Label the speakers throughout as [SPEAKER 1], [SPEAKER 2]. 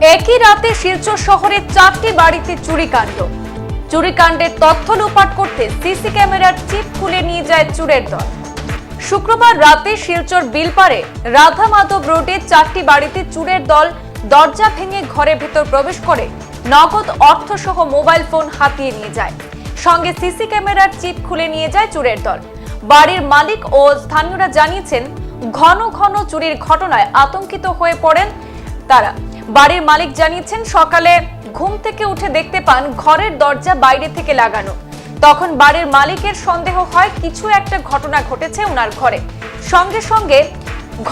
[SPEAKER 1] একই রাতে শিলচর শহরে চারটি বাড়িতে চুরিকাণ্ড। চুরিকাণ্ডের তথ্য লোপাট করতে সিসি ক্যামেরার চিপ খুলে নিয়ে যায় চুরের দল। শুক্রবার রাতে শিলচর বিলপাড়ে রাধা মাধব রোডে চারটি বাড়িতে চুরের দল দরজা ভেঙে ঘরের ভেতর প্রবেশ করে নগদ অর্থসহ মোবাইল ফোন হাতিয়ে নিয়ে যায়। সঙ্গে সিসি ক্যামেরার চিপ খুলে নিয়ে যায় চুরের দল। বাড়ির মালিক ও স্থানীয়রা জানিয়েছেন, ঘন ঘন চুরির ঘটনায় আতঙ্কিত হয়ে পড়েন তারা। বাড়ির মালিক জানিয়েছেন, সকালে ঘুম থেকে উঠে দেখতে পান ঘরের দরজা বাইরে থেকে লাগানো। তখন বাড়ির মালিকের সন্দেহ হয়, কিছু একটা ঘটনা ঘটেছে ওনার ঘরে। সঙ্গে সঙ্গে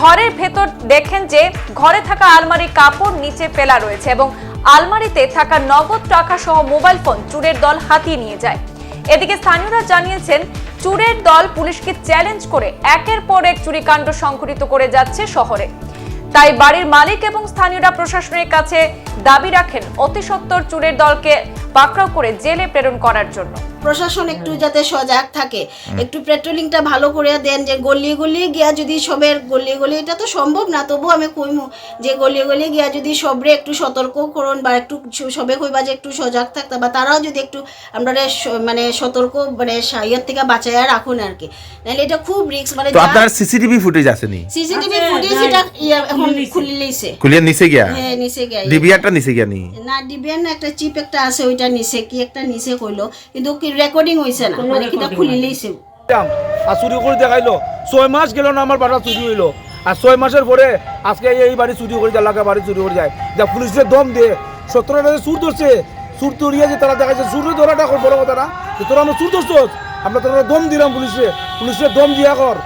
[SPEAKER 1] ঘরের ভেতর দেখেন যে, ঘরে থাকা আলমারির কাপড় নিচে ফেলা রয়েছে এবং আলমারিতে থাকা নগদ টাকা সহ মোবাইল ফোন চুরের দল হাতিয়ে নিয়ে যায়। এদিকে স্থানীয়রা জানিয়েছেন, চুরের দল পুলিশকে চ্যালেঞ্জ করে একের পর এক চুরিকাণ্ড সংঘটিত করে যাচ্ছে শহরে। তাই বাড়ির মালিক এবং স্থানীয়রা প্রশাসনের কাছে দাবি রাখেন অতিসত্বর চুরের দলকে পাকড়াও করে জেলে প্রেরণ করার জন্য।
[SPEAKER 2] প্রশাসন একটু যাতে সজাগ থাকে। একটু পেট্রোলিংটা ভালো করে দেন যে গলিয়ে গলিয়ে গিয়া যদি সবের গলিয়ে গলিয়ে এটা তো সম্ভব না তবু আমি কইমু যে গলিয়ে গলিয়ে গিয়া যদি সবরে একটু সতর্ক করুন বা একটু সবে কইবা যে একটু সজাগ থাকতে বা তারাও যদি একটু আমরা মানে সতর্ক মানে সাইয়ের থেকে বাঁচাইয়া রাখুন আর কি নাহলে এটা খুব রিস্ক মানে
[SPEAKER 3] তো আপনার সিসিটিভি ফুটেজ আসেনি
[SPEAKER 2] সিসিটিভি ফুটেজ এটা ইয়া এখন খুলে লইছে
[SPEAKER 3] খুলিয়ে নিচে গিয়া?
[SPEAKER 2] হ্যাঁ নিচে গিয়া
[SPEAKER 3] ডিবিআরটা নিচে গিয়া নি?
[SPEAKER 2] না ডিবিয়ান না একটা চিপ একটা আছে ওইটা নিচে কি একটা নিচে কইলো। কিন্তু কি রেকর্ডিং হইছে না মানে কিটা খুলি লইছে
[SPEAKER 4] দাম আর চুরি করে দেখাইলো ছয় মাস গেল না আমার বাড়া চুরি হইল আর ছয় মাসের পরে আজকে এই বাড়ি চুরি করে যায় লাগা বাড়ি চুরি করে যায় যা পুলিশের দম দিয়ে সতেরোটা যে সুর ধরছে সুর ধরিয়ে যে তারা দেখাচ্ছে সুর ধরাটা এখন বড় কথা না যে তোরা আমরা সুর ধরছ আমরা তোরা দম দিলাম পুলিশে পুলিশের দম দিয়া কর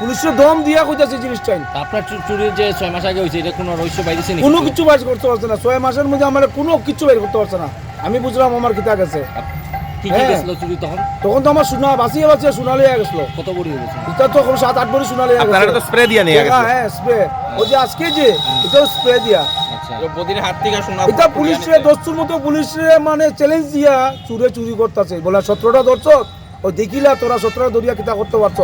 [SPEAKER 4] পুলিশের দম দিয়া কইতাছে জিনিসটাই
[SPEAKER 5] আপনার চু- চুরির যে ছয় মাস আগে হয়েছে এটা কোনো রহস্য
[SPEAKER 4] কোনো কিছু বাইর করতে পারছে না ছয় মাসের মধ্যে আমার কোনো কিছু বাইর করতে পারছে না আমি বুঝলাম আমার কিতা গেছে
[SPEAKER 5] কি কি
[SPEAKER 4] হ্যাঁ।
[SPEAKER 5] গেছিল চুরি তখন?
[SPEAKER 4] তখন তো আমার বাঁচিয়ে বাঁচিয়ে হয়ে গেছিল।
[SPEAKER 5] কত বড়ি হয়েছে
[SPEAKER 4] এটা তো এখন সাত আট বড়ি সোনালি হয়ে
[SPEAKER 3] আপনারা তো স্প্রে দিয়ে নিয়ে
[SPEAKER 4] স্প্রে ওই যে আজকে যে এটা স্প্রে দিয়া।
[SPEAKER 5] আচ্ছা।
[SPEAKER 6] বদির হাত থেকে শোনা
[SPEAKER 4] এটা পুলিশে দস্তুর মতো পুলিশে মানে চ্যালেঞ্জ দিয়া চুরে চুরি করতেছে। বলে সতেরোটা ধরছ ওই দেখিলা তোরা সতেরোটা ধরিয়া কিতা করতে পারছ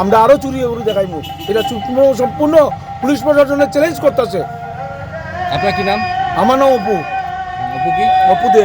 [SPEAKER 4] আমরা আরও চুরি করে দেখাইমু। এটা সম্পূর্ণ সম্পূর্ণ পুলিশ প্রশাসনের চ্যালেঞ্জ করতেছে।
[SPEAKER 5] আপনার কি নাম?
[SPEAKER 4] আমার নাম অপু।
[SPEAKER 5] অপু কি?
[SPEAKER 4] অপু দে।